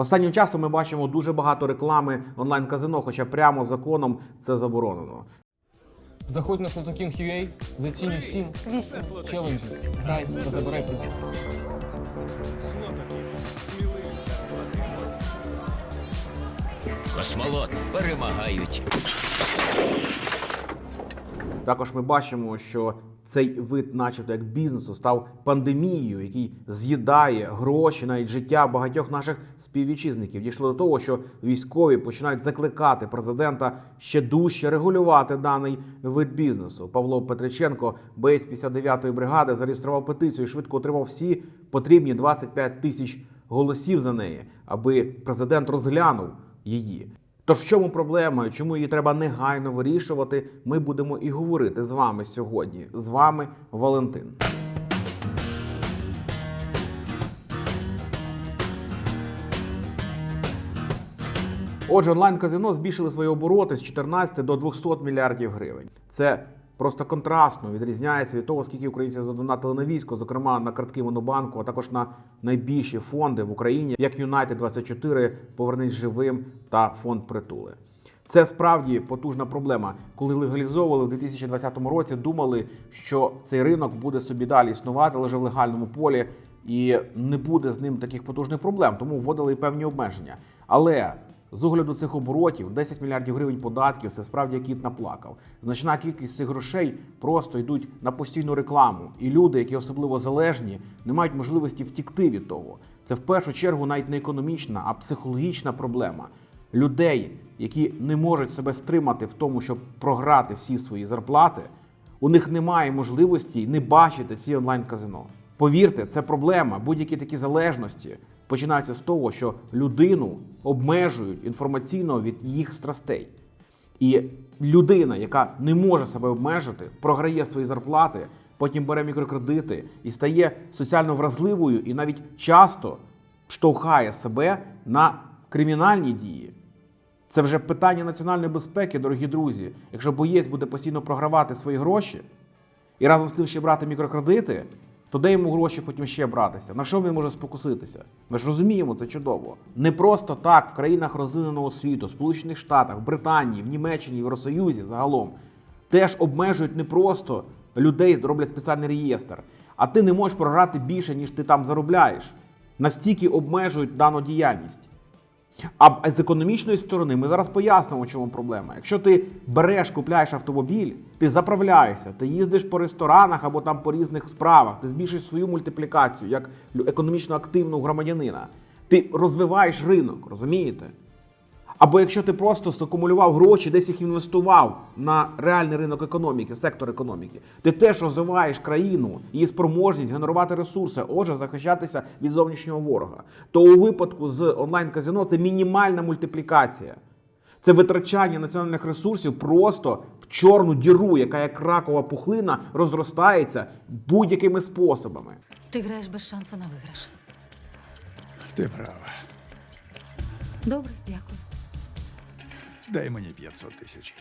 Останнім часом ми бачимо дуже багато реклами онлайн-казино, хоча прямо законом це заборонено. Заходь на Slotoking.ua, зацінюй 7 Вісім. челенджів, грай та забирай призи. Космолот перемагають. Також ми бачимо, що цей вид, начебто як бізнесу, став пандемією, який з'їдає гроші, навіть життя багатьох наших співвітчизників. Дійшло до того, що військові починають закликати президента ще дужче регулювати даний вид бізнесу. Павло Петриченко, боєць 59-ї бригади, зареєстрував петицію і швидко отримав всі потрібні 25 тисяч голосів за неї, аби президент розглянув її. Тож в чому проблема? Чому її треба негайно вирішувати? Ми будемо і говорити з вами сьогодні. З вами Валентин. Отже, онлайн-казино збільшили свої обороти з 14 до 200 мільярдів гривень. Це просто контрастно відрізняється від того, скільки українців задонатили на військо, зокрема на картки Монобанку, а також на найбільші фонди в Україні, як Юнайтед 24 Повернись живим та фонд притули. Це справді потужна проблема. Коли легалізовували в 2020 році, думали, що цей ринок буде собі далі існувати, лише в легальному полі, і не буде з ним таких потужних проблем, тому вводили і певні обмеження. Але з огляду цих оборотів 10 мільярдів гривень податків це справді кіт наплакав. Значна кількість цих грошей просто йдуть на постійну рекламу, і люди, які особливо залежні, не мають можливості втікти від того. Це в першу чергу навіть не економічна, а психологічна проблема людей, які не можуть себе стримати в тому, щоб програти всі свої зарплати. У них немає можливості не бачити ці онлайн-казино. Повірте, це проблема. Будь-які такі залежності починаються з того, що людину обмежують інформаційно від їх страстей. І людина, яка не може себе обмежити, програє свої зарплати, потім бере мікрокредити і стає соціально вразливою, і навіть часто штовхає себе на кримінальні дії. Це вже питання національної безпеки, дорогі друзі. Якщо боєць буде постійно програвати свої гроші і разом з тим ще брати мікрокредити, то де йому гроші потім ще братися? На що він може спокуситися? Ми ж розуміємо це чудово. Не просто так в країнах розвиненого світу, Сполучених Штатах, Британії, в Німеччині, Євросоюзі загалом теж обмежують не просто людей, роблять спеціальний реєстр, а ти не можеш програти більше, ніж ти там заробляєш. Настільки обмежують дану діяльність. А з економічної сторони ми зараз пояснимо, чому проблема. Якщо ти береш, купляєш автомобіль, ти заправляєшся, ти їздиш по ресторанах або там по різних справах, ти збільшуєш свою мультиплікацію як економічно активного громадянина. Ти розвиваєш ринок, розумієте? Або якщо ти просто закумулював гроші, десь їх інвестував на реальний ринок економіки, сектор економіки, ти теж розвиваєш країну, її спроможність генерувати ресурси, отже, захищатися від зовнішнього ворога. То у випадку з онлайн-казино це мінімальна мультиплікація. Це витрачання національних ресурсів просто в чорну діру, яка як ракова пухлина розростається будь-якими способами. Ти граєш без шансу на виграш. Ти права. Добре, дякую. Дай мені 500 тисяч.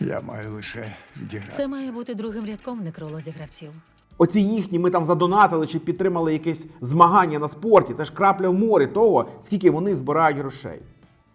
Я маю лише відіграти. Це має бути другим рядком в некролозі гравців. Оці їхні ми там задонатили чи підтримали якесь змагання на спорті. Це ж крапля в морі того, скільки вони збирають грошей.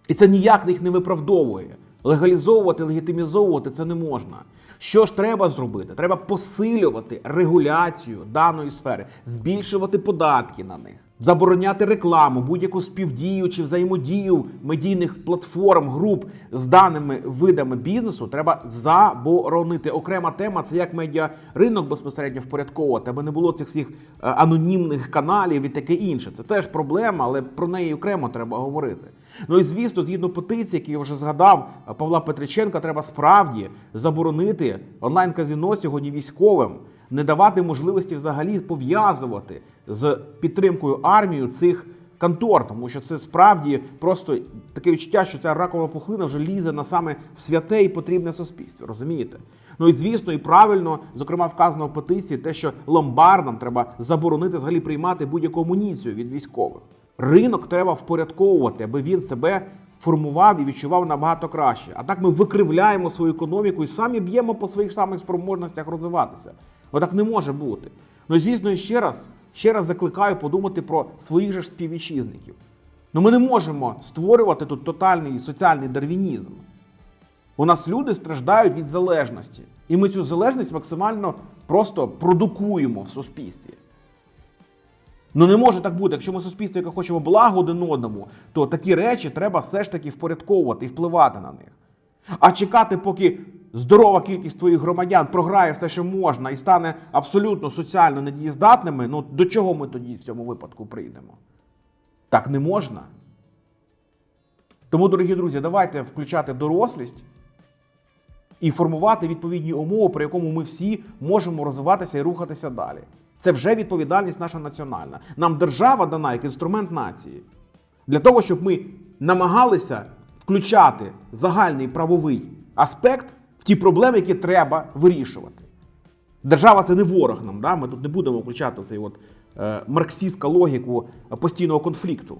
І це ніяк їх не виправдовує. Легалізовувати, легітимізовувати це не можна. Що ж треба зробити? Треба посилювати регуляцію даної сфери, збільшувати податки на них, забороняти рекламу, будь-яку співдію чи взаємодію медійних платформ, груп з даними видами бізнесу треба заборонити. Окрема тема це як медіаринок безпосередньо впорядковувати, аби не було цих всіх е, анонімних каналів і таке інше. Це теж проблема, але про неї окремо треба говорити. Ну і звісно, згідно петиції, які я вже згадав Павла Петриченка, треба справді заборонити онлайн-казіно сьогодні військовим, не давати можливості взагалі пов'язувати з підтримкою армію цих контор, тому що це справді просто таке відчуття, що ця ракова пухлина вже лізе на саме святе і потрібне суспільству. Розумієте? Ну і звісно, і правильно, зокрема, вказано в петиції, те, що ломбардам треба заборонити взагалі приймати будь-яку амуніцію від військових. Ринок треба впорядковувати, аби він себе формував і відчував набагато краще. А так ми викривляємо свою економіку і самі б'ємо по своїх самих спроможностях розвиватися. Отак не може бути. Ну, звісно, ще раз ще раз закликаю подумати про своїх же співвітчизників. Ну ми не можемо створювати тут тотальний соціальний дарвінізм. У нас люди страждають від залежності, і ми цю залежність максимально просто продукуємо в суспільстві. Ну не може так бути. Якщо ми суспільство, яке хочемо благо один одному, то такі речі треба все ж таки впорядковувати і впливати на них. А чекати, поки здорова кількість твоїх громадян програє все, що можна, і стане абсолютно соціально недієздатними, ну до чого ми тоді в цьому випадку прийдемо? Так не можна. Тому, дорогі друзі, давайте включати дорослість і формувати відповідні умови, при якому ми всі можемо розвиватися і рухатися далі. Це вже відповідальність наша національна. Нам держава дана як інструмент нації для того, щоб ми намагалися включати загальний правовий аспект в ті проблеми, які треба вирішувати. Держава це не ворог нам. Да? Ми тут не будемо включати цей от, е, марксистську логіку постійного конфлікту,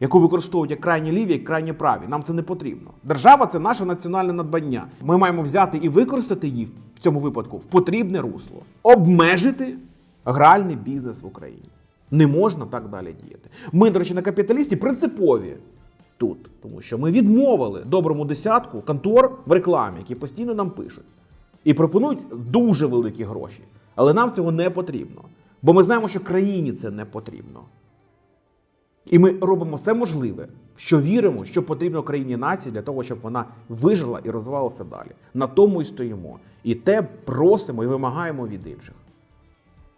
яку використовують як крайні ліві, як крайні праві. Нам це не потрібно. Держава це наше національне надбання. Ми маємо взяти і використати її в цьому випадку в потрібне русло, обмежити гральний бізнес в Україні. Не можна так далі діяти. Ми, до речі, на капіталісті принципові тут, тому що ми відмовили доброму десятку контор в рекламі, які постійно нам пишуть і пропонують дуже великі гроші. Але нам цього не потрібно. Бо ми знаємо, що країні це не потрібно. І ми робимо все можливе, що віримо, що потрібно країні нації для того, щоб вона вижила і розвивалася далі. На тому і стоїмо. І те просимо і вимагаємо від інших.